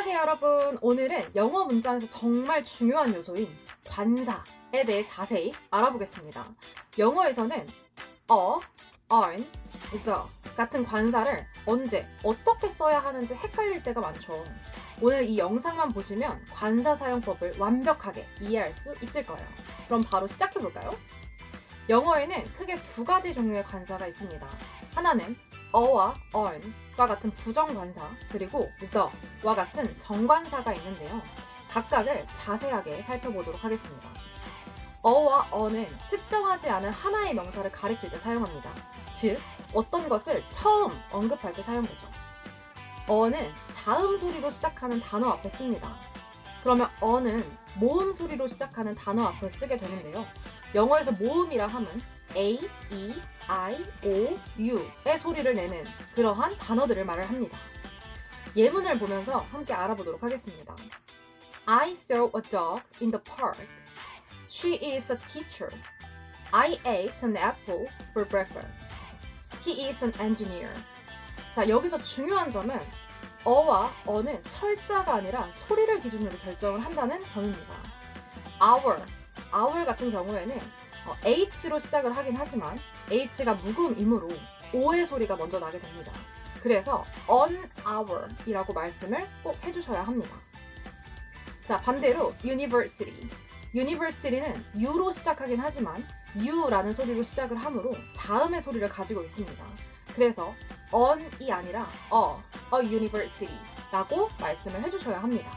안녕하세요 여러분. 오늘은 영어 문장에서 정말 중요한 요소인 관사에 대해 자세히 알아보겠습니다. 영어에서는 a, an, the 같은 관사를 언제 어떻게 써야 하는지 헷갈릴 때가 많죠. 오늘 이 영상만 보시면 관사 사용법을 완벽하게 이해할 수 있을 거예요. 그럼 바로 시작해볼까요? 영어에는 크게 두 가지 종류의 관사가 있습니다. 하나는 어와 on 과 같은 부정관사 그리고 the와 같은 정관사가 있는데요. 각각을 자세하게 살펴보도록 하겠습니다. 어와 on은 특정하지 않은 하나의 명사를 가리킬 때 사용합니다. 즉, 어떤 것을 처음 언급할 때 사용되죠. 어는 자음 소리로 시작하는 단어 앞에 씁니다. 그러면 어는 모음 소리로 시작하는 단어 앞에 쓰게 되는데요. 영어에서 모음이라 함은 A, E, I, O, U의 소리를 내는 그러한 단어들을 말을 합니다. 예문을 보면서 함께 알아보도록 하겠습니다. I saw a dog in the park. She is a teacher. I ate an apple for breakfast. He is an engineer. 자, 여기서 중요한 점은 어와 어는 철자가 아니라 소리를 기준으로 결정을 한다는 점입니다. our, our 같은 경우에는 어, H로 시작을 하긴 하지만 H가 묵음이므로 O의 소리가 먼저 나게 됩니다. 그래서 on our 이라고 말씀을 꼭 해주셔야 합니다. 자, 반대로 university. university는 U로 시작하긴 하지만 U라는 소리로 시작을 하므로 자음의 소리를 가지고 있습니다. 그래서 on이 아니라 a, a university 라고 말씀을 해주셔야 합니다.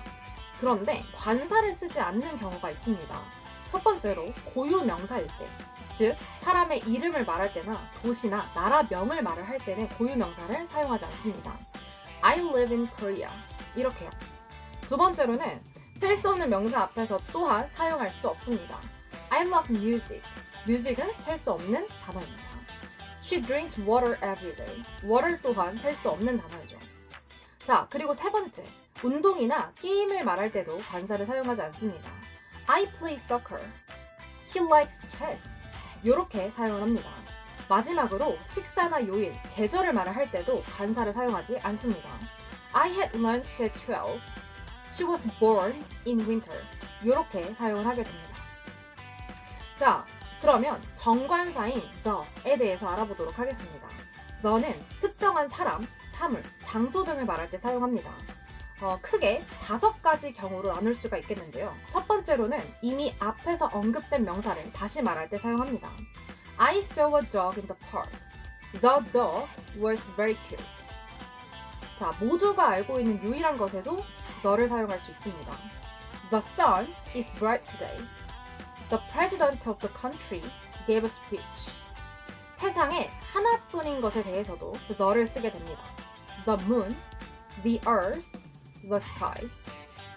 그런데 관사를 쓰지 않는 경우가 있습니다. 첫 번째로 고유 명사일 때, 즉 사람의 이름을 말할 때나 도시나 나라명을 말을 할 때는 고유 명사를 사용하지 않습니다. I live in Korea 이렇게요. 두 번째로는 셀 수 없는 명사 앞에서 또한 사용할 수 없습니다. I love music. music은 셀 수 없는 단어입니다. She drinks water every day. water 또한 셀 수 없는 단어이죠. 자, 그리고 세 번째. 운동이나 게임을 말할 때도 관사를 사용하지 않습니다. I play soccer. He likes chess. 이렇게 사용을 합니다. 마지막으로 식사나 요일, 계절을 말을 할 때도 관사를 사용하지 않습니다. I had lunch at 12. She was born in winter. 이렇게 사용을 하게 됩니다. 자, 그러면 정관사인 the에 대해서 알아보도록 하겠습니다. the는 특정한 사람, 사물, 장소 등을 말할 때 사용합니다. 어, 크게 다섯 가지 경우로 나눌 수가 있겠는데요. 첫 번째로는 이미 앞에서 언급된 명사를 다시 말할 때 사용합니다. I saw a dog in the park. The dog was very cute. 자, 모두가 알고 있는 유일한 것에도 the를 사용할 수 있습니다. The sun is bright today. The president of the country gave a speech. 세상에 하나뿐인 것에 대해서도 the를 쓰게 됩니다. The moon, the earth, the sky.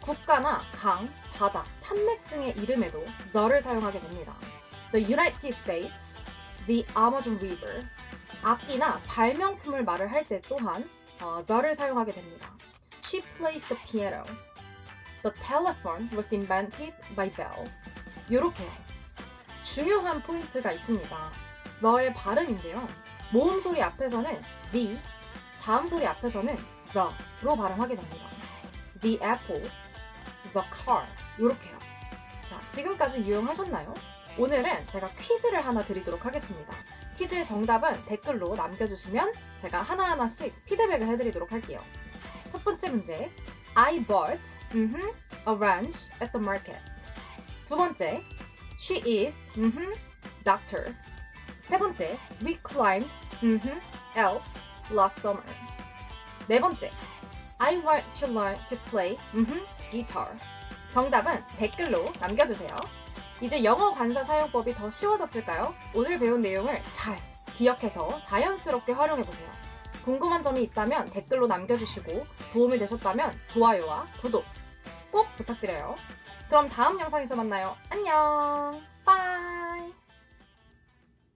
국가나 강, 바다, 산맥 등의 이름에도 the를 사용하게 됩니다. The United States, the Amazon River. 악기나 발명품을 말을 할 때 또한 어, the를 사용하게 됩니다. She plays the piano. The telephone was invented by Bell. 이렇게요. 중요한 포인트가 있습니다. 너의 발음인데요. 모음 소리 앞에서는 the, 자음 소리 앞에서는 the로 발음하게 됩니다. The apple, the car 이렇게요. 자, 지금까지 유용하셨나요? 오늘은 제가 퀴즈를 하나 드리도록 하겠습니다. 퀴즈의 정답은 댓글로 남겨주시면 제가 하나하나씩 피드백을 해드리도록 할게요. 첫 번째 문제. I bought mm-hmm, a ranch at the market. 두 번째. She is mm-hmm, doctor. 세 번째. We climbed mm-hmm, Alps last summer. 네 번째. I want to learn to play guitar. 정답은 댓글로 남겨주세요. 이제 영어 관사 사용법이 더 쉬워졌을까요? 오늘 배운 내용을 잘 기억해서 자연스럽게 활용해보세요. 궁금한 점이 있다면 댓글로 남겨주시고 도움이 되셨다면 좋아요와 구독 꼭 부탁드려요. 그럼 다음 영상에서 만나요. 안녕! 빠이!